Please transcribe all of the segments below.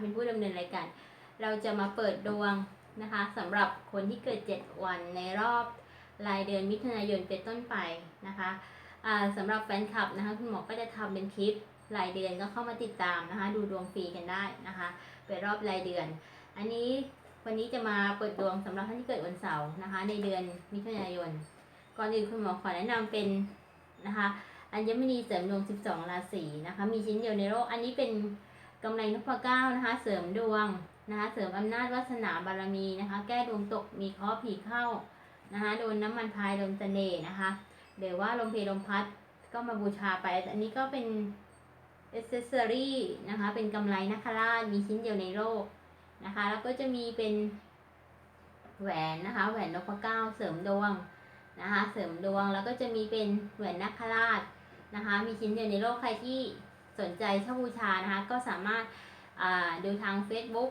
เป็นผู้ดำเนินรายการ เราจะมาเปิดดวงนะคะสำหรับคนที่เกิด 7 วันในรอบรายเดือนมิถุนายนเป็นต้นไปนะคะสำหรับแฟนคลับนะคะคุณหมอก็จะทำเป็นคลิปรายเดือนก็เข้ามาติดตามนะคะดูดวงฟรีกันได้นะคะเป็นรอบรายเดือน อันนี้วันนี้จะมาเปิดดวงสำหรับท่านที่เกิดวันเสาร์นะคะ ในเดือนมิถุนายน ก่อนอื่นคุณหมอขอแนะนำเป็นนะคะอัญมณีเสริมดวง 12 ราศีนะคะ มีชิ้นเดียวในโลก อันนี้เป็น กำไรนพเก้านะคะ เสริมดวงนะคะ เสริมอำนาจวาสนาบารมีนะคะ แก้ดวงตกมีเคราะห์ผีเข้านะคะ โดนน้ำมันพายโดนเสน่ห์นะคะหรือว่าลมเพลลมพัดก็มาบูชาไป อันนี้ก็เป็นอเซสซอรี่นะคะ เป็นกำไรนักคราชมีชิ้นเดียวในโลกนะคะ แล้วก็จะมีเป็นแหวนนะคะ แหวนนพเก้าเสริมดวงนะคะ เสริมดวงแล้วก็จะมีเป็นแหวนนักคราชนะคะ มีชิ้นเดียวในโลกใครที่ สนใจเช่าบูชานะคะ ก็สามารถดูทาง Facebook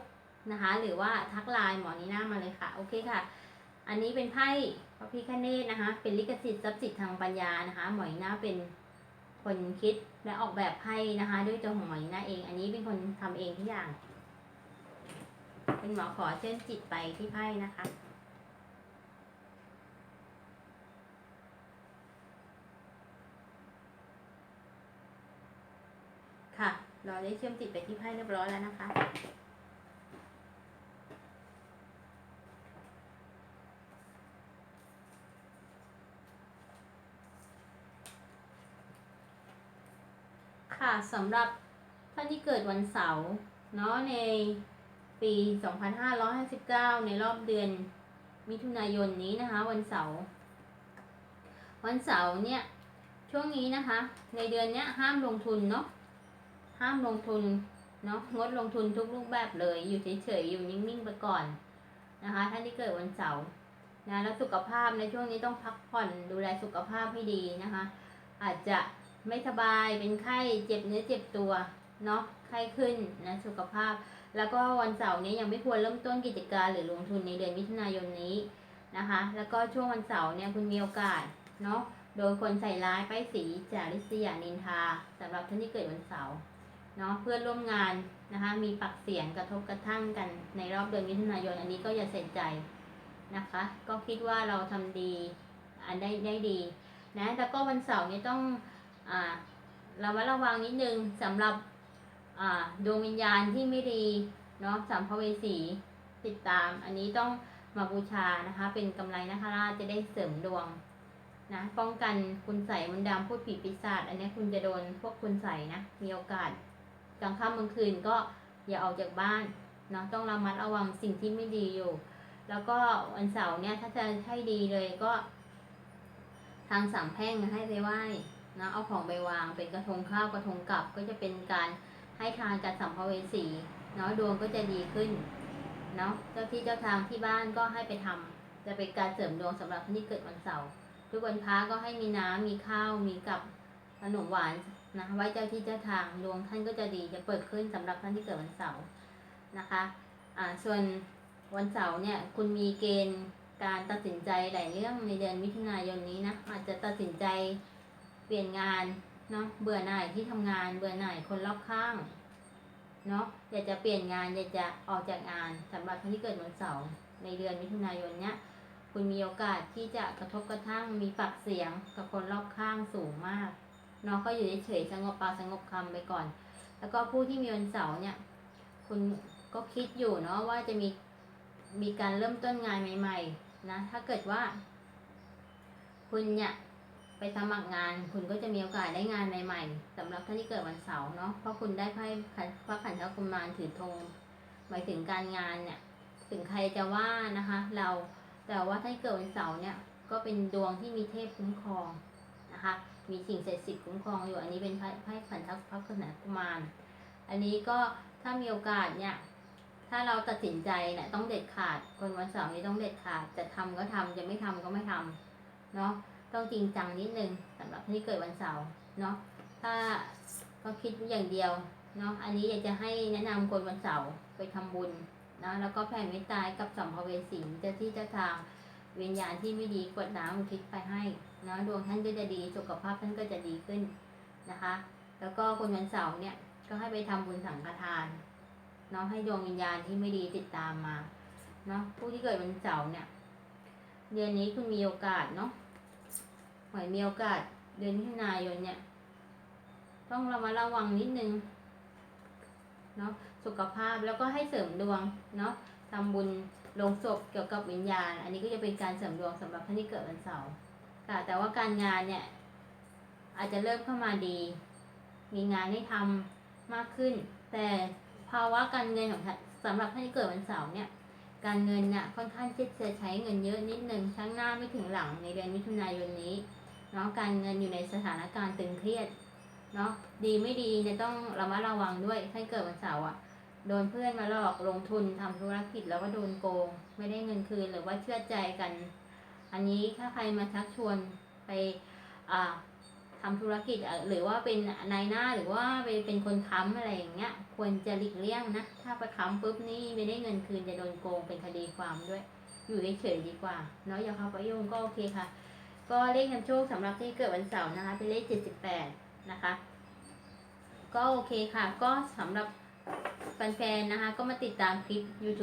นะคะ หรือว่าทักไลน์หมอนีน่ามาเลยค่ะ โอเคค่ะ อันนี้เป็นไพ่พระพิฆเนศนะคะ เป็นลิขสิทธิ์ทรัพย์สิทธิ์ทางปัญญานะคะ หมอนีน่าเป็นคนคิดและออกแบบไพ่นะคะ ด้วยตัวของหมอนีน่าเอง อันนี้เป็นคนทำเองทุกอย่าง เป็นหมอขอเชิญจิตไปที่ไพ่นะคะ ค่ะ เราได้เชื่อมจิตไปที่ไพ่เรียบร้อยแล้วนะคะ ค่ะสำหรับท่านที่เกิดวันเสาร์เนาะในปี 2559 ในรอบเดือนมิถุนายนนี้นะคะ วันเสาร์วันเสาร์เนี่ยช่วงนี้นะคะ ในเดือนเนี้ยห้ามลงทุนเนาะ ห้ามลงทุนเนาะงดลงทุนทุกรูปแบบเลยอยู่เฉยๆอยู่นิ่งๆไปก่อนนะคะ ท่านที่เกิดวันเสาร์นะแล้วสุขภาพในช่วงนี้ต้องพักผ่อนดูแลสุขภาพให้ดีนะคะ อาจจะไม่สบายเป็นไข้เจ็บเนื้อเจ็บตัวเนาะไข้ขึ้นนะสุขภาพ แล้วก็วันเสาร์นี้ยังไม่ควรเริ่มต้นกิจการหรือลงทุนในเดือนมิถุนายนนี้นะคะ แล้วก็ช่วงวันเสาร์เนี่ยคุณมีโอกาสเนาะโดนคนใส่ร้ายป้ายสีจาริษยานินทาสำหรับท่านที่เกิดวันเสาร์ เนาะเพื่อนร่วมงานนะคะมีปากเสียงกระทบกระทั่งกันในรอบเดือนมิถุนายนอันนี้ก็อย่าใส่ใจนะคะ ก็คิดว่าเราทำดีอันได้ได้ดีนะแล้วก็วันเสาร์นี้ต้องอ่าระมัดระวังนิดนึงสำหรับอ่าดวงวิญญาณที่ไม่ดีเนาะสัมภเวสีติดตาม อันนี้ต้องมาบูชานะคะ เป็นกำไรนะคะราจะได้เสริมดวงนะป้องกันคุณใส่มนดำพูดผีปีศาจอันนี้คุณจะโดนพวกคุณใส่นะมีโอกาส กลางค่ำกลางคืนก็อย่าออกจากบ้านเนาะต้องระมัดระวังสิ่งที่ไม่ดีอยู่ แล้วก็วันเสาร์เนี่ยถ้าจะให้ดีเลยก็ ทางสามแพ่งให้ไปไหว้นะเอาของไปวางเป็นกระทงข้าวกระทงกลับก็จะเป็นการให้ทานกับสัมภเวสีเนาะดวงก็จะดีขึ้นเนาะเจ้าที่เจ้าทางที่บ้านก็ให้ไปทำจะเป็นการเสริมดวงสำหรับท่านที่เกิดวันเสาร์ทุกวันพระก็ให้มีน้ำมีข้าวมีกับขนมหวาน นะไว้เจ้าที่เจ้าทางดวงท่านก็จะดีจะเปิดขึ้นสำหรับท่านที่เกิดวันเสาร์นะคะอ่าส่วนวันเสาร์เนี่ยคุณมีเกณฑ์การตัดสินใจหลายเรื่องในเดือนมิถุนายนนี้นะอาจจะตัดสินใจเปลี่ยนงานเนาะเบื่อหน่ายที่ทำงานเบื่อหน่ายคนรอบข้างเนาะอยากจะเปลี่ยนงานอยากจะออกจากงานสำหรับท่านที่เกิดวันเสาร์ในเดือนมิถุนายนเนี้ยคุณมีโอกาสที่จะกระทบกระทั่งมีปากเสียงกับคนรอบข้างสูงมาก น้องก็อยู่เฉยสงบปากสงบคำไปก่อน แล้วก็ผู้ที่มีวันเสาร์เนี่ย คุณก็คิดอยู่เนาะว่าจะมีมีการเริ่มต้นงานใหม่ ๆ นะ ถ้าเกิดว่า คุณเนี่ยไปสมัครงาน คุณก็จะมีโอกาสได้งานใหม่ๆสำหรับท่านที่เกิดวันเสาร์เนาะเพราะคุณได้ไพ่พระขันธกุมารถือธงหมายถึงการงานเนี่ย ถึงใครจะว่านะคะ เราแต่ว่าถ้านเกิดวันเสาร์เนี่ย ก็เป็นดวงที่มีเทพคุ้มครอง นะคะ มีสิ่งศักดิ์สิทธิ์คุ้มครองอยู่ อันนี้เป็นไพ่ไพ่ขันทักพระขนกุมาร อันนี้ก็ถ้ามีโอกาสเนี่ย ถ้าเราตัดสินใจเนี่ยต้องเด็ดขาด คนวันเสาร์นี้ต้องเด็ดขาด จะทำก็ทำจะไม่ทำก็ไม่ทำเนาะ ต้องจริงจังนิดนึงสำหรับที่เกิดวันเสาร์เนาะ ถ้าก็คิดอย่างเดียวเนาะ อันนี้อยากจะให้แนะนำคนวันเสาร์ไปทำบุญนะ แล้วก็แผ่เมตตากับสัมภเวสีเจ้าที่เจ้าทาง วิญญาณที่ไม่ดีกวดน้ำอุทิศไปให้นะดวงท่านก็จะดีสุขภาพท่านก็จะดีขึ้นนะคะ แล้วก็คนวันเสาร์เนี่ยก็ให้ไปทำบุญสังฆทานเนาะให้ดวงวิญญาณที่ไม่ดีติดตามมาเนาะผู้ที่เกิดวันเสาร์เนี่ย เดือนนี้คุณมีโอกาสเนาะหมือนมีโอกาสเดือนมิถุนายนเนี่ย ต้องระมัดระวังนิดนึงเนาะสุขภาพแล้วก็ให้เสริมดวงเนาะทำบุญ ลงศพเกี่ยวกับวิญญาณ อันนี้ก็จะเป็นการเสริมดวงสำหรับท่านที่เกิดวันเสาร์ค่ะ แต่ว่าการงานเนี่ยอาจจะเริ่มเข้ามาดี มีงานให้ทำมากขึ้น แต่ภาวะการเงินของท่านสำหรับท่านที่เกิดวันเสาร์เนี่ย การเงินเนี่ยค่อนข้างที่จะใช้เงินเยอะนิดนึงทั้งหน้าไม่ถึงหลังในเดือนมิถุนายนนี้เนาะการเงินอยู่ในสถานการณ์ตึงเครียดเนาะดีไม่ดีเนี่ยต้องระมัดระวังด้วยท่านเกิดวันเสาร์อะ โดนเพื่อนมาหลอกลงทุนทำธุรกิจแล้วก็โดนโกง ไม่ได้เงินคืนหรือว่าเชื่อใจกัน อันนี้ถ้าใครมาชักชวนไปอ่าทำธุรกิจหรือว่าเป็นนายหน้าหรือว่าไปเป็นคนค้ำอะไรอย่างเงี้ย ควรจะหลีกเลี่ยงนะ ถ้าไปค้ำปุ๊บนี่ไม่ได้เงินคืนจะโดนโกงเป็นคดีความด้วย อยู่เฉยๆดีกว่าเนาะอย่าเข้าไปยุ่งก็โอเคค่ะ ก็เลขนำโชคสำหรับที่เกิดวันเสาร์นะคะ เป็นเลข78นะคะ ก็โอเคค่ะ ก็สำหรับ แฟนๆนะคะ ก็มาติดตามคลิป YouTube